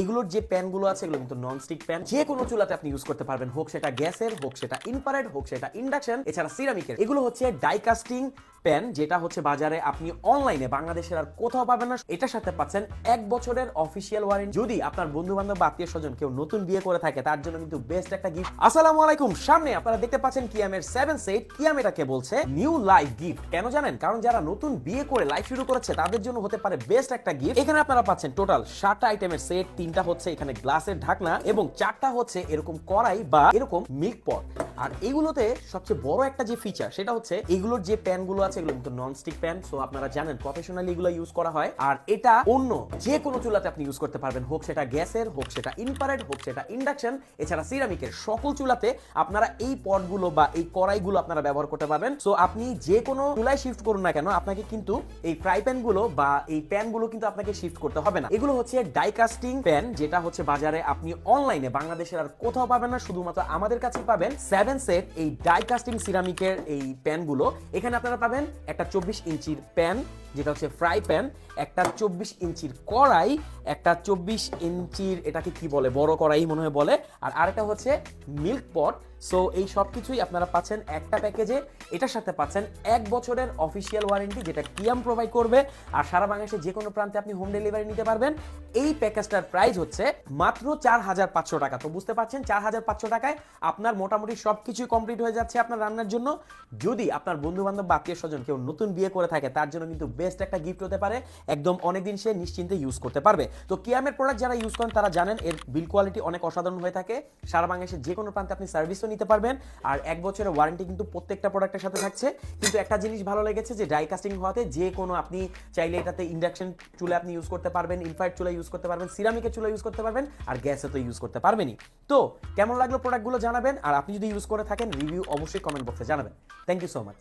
এগুলোর যে প্যানগুলো আছে এগুলো কিন্তু ননস্টিক প্যান যে কোনো চুলাতে আপনি ইউজ করতে পারবেন, হোক সেটা গ্যাসের, হোক সেটা ইনফারেড হোক সেটা ইন্ডাকশন এছাড়া সিরামিকের এগুলো হচ্ছে ডাইকাস্টিং প্যান যেটা হচ্ছে বাজারে আপনি অনলাইনে বাংলাদেশের আর কোথাও পাবেন না। এটার সাথে পাচ্ছেন এক বছরের অফিসিয়াল ওয়ারেন্টি যদি আপনার বন্ধু বান্ধব বা আত্মীয় স্বজন কেউ নতুন বিয়ে করে থাকে, তার জন্য কিন্তু বেস্ট একটা গিফট আসসালামু আলাইকুম। সামনে আপনারা দেখতে পাচ্ছেন কিয়ামের সেভেন সেট কিয়াম এটাকে বলছে নিউ লাইফ গিফট কেন জানেন? কারণ যারা নতুন বিয়ে করে লাইফ শুরু করেছে, তাদের জন্য হতে পারে বেস্ট একটা গিফট এখানে আপনারা পাচ্ছেন টোটাল সাতটা আইটেমের সেট তিনটা হচ্ছে এখানে গ্লাসের ঢাকনা এবং চারটা হচ্ছে এরকম কড়াই বা এরকম মিল্ক পট আর এগুলোতে সবচেয়ে বড় একটা যে ফিচার সেটা হচ্ছে এগুলোর যে প্যানগুলো আছে, এগুলো কিন্তু ননস্টিক প্যান সো আপনারা জানেন প্রফেশনালি এগুলো ইউজ করা হয়। আর এটা অন্য যে কোনো চুলাতে আপনি ইউজ করতে পারবেন, হোক সেটা গ্যাসের, হোক সেটা ইনফ্রারেড হোক সেটা ইন্ডাকশন এছাড়া সিরামিকের সকল চুলাতে আপনারা এই পটগুলো বা এই কড়াইগুলো আপনারা ব্যবহার করতে পারবেন। সো আপনি যে কোনো চুলায় শিফট করুন না কেন, আপনাকে কিন্তু এই ফ্রাই প্যানগুলো বা এই প্যানগুলো কিন্তু আপনাকে শিফট করতে হবে না। এগুলো হচ্ছে ডাইকাস্টিং প্যান যেটা হচ্ছে বাজারে আপনি অনলাইনে বাংলাদেশের আর কোথাও পাবেন না, শুধুমাত্র আমাদের কাছেই পাবেন। সেভেন সেট এই ডাইকাস্টিং সিরামিকের এই প্যানগুলো এখানে আপনারা পাবেন একটা চব্বিশ ইঞ্চির প্যান যেটা হচ্ছে ফ্রাই প্যান একটা চব্বিশ ইঞ্চির কড়াই, একটা চব্বিশ ইঞ্চির, এটাকে কি বলে, বড় কড়াই মনে হয় বলে, আর আরেকটা হচ্ছে মিল্ক পট সো এই সব কিছুই আপনারা পাচ্ছেন একটা প্যাকেজে এটার সাথে পাচ্ছেন এক বছরের অফিসিয়াল ওয়ারেন্টি যেটা কিয়াম প্রোভাইড করবে। আর সারা বাংলাদেশে যে কোনো প্রান্তে আপনি হোম ডেলিভারি নিতে পারবেন। এই প্যাকেজটার প্রাইস হচ্ছে মাত্র চার হাজার পাঁচশো টাকা। তো বুঝতে পারছেন, চার হাজার পাঁচশো টাকায় আপনার মোটামুটি সব কিছুই কমপ্লিট হয়ে যাচ্ছে আপনার রান্নার জন্য। যদি আপনার বন্ধু বান্ধব আত্মীয় স্বজন কেউ নতুন বিয়ে করে থাকে, তার জন্য কিন্তু বেস্ট একটা গিফট হতে পারে। একদম অনেকদিন সে নিশ্চিন্তে ইউজ করতে পারবে। তো কিয়ামের প্রোডাক্ট যারা ইউজ করেন, তারা জানেন এর বিল কোয়ালিটি অনেক অসাধারণ হয়ে থাকে। সারা বাংলাদেশের যে কোনো প্রান্তে আপনি সার্ভিসও নিতে পারবেন। আর এক বছরের ওয়ারেন্টি কিন্তু প্রত্যেকটা প্রোডাক্টের সাথে থাকছে। কিন্তু একটা জিনিস ভালো লেগেছে যে ডাই কাস্টিং হওয়াতে যে কোনো আপনি চাইলে এটাতে ইন্ডাকশন চুলে আপনি ইউজ করতে পারবেন ইনফ্রাইড চুলা ইউজ করতে পারবেন সিরামিকের চুলা ইউজ করতে পারবেন, আর গ্যাসে তো ইউজ করতে পারবেনই। তো, কেমন লাগল প্রোডাক্টগুলো জানাবেন? আর আপনি যদি ইউজ করে থাকেন রিভিউ অবশ্যই কমেন্ট বক্সে জানাবেন। Thank you so much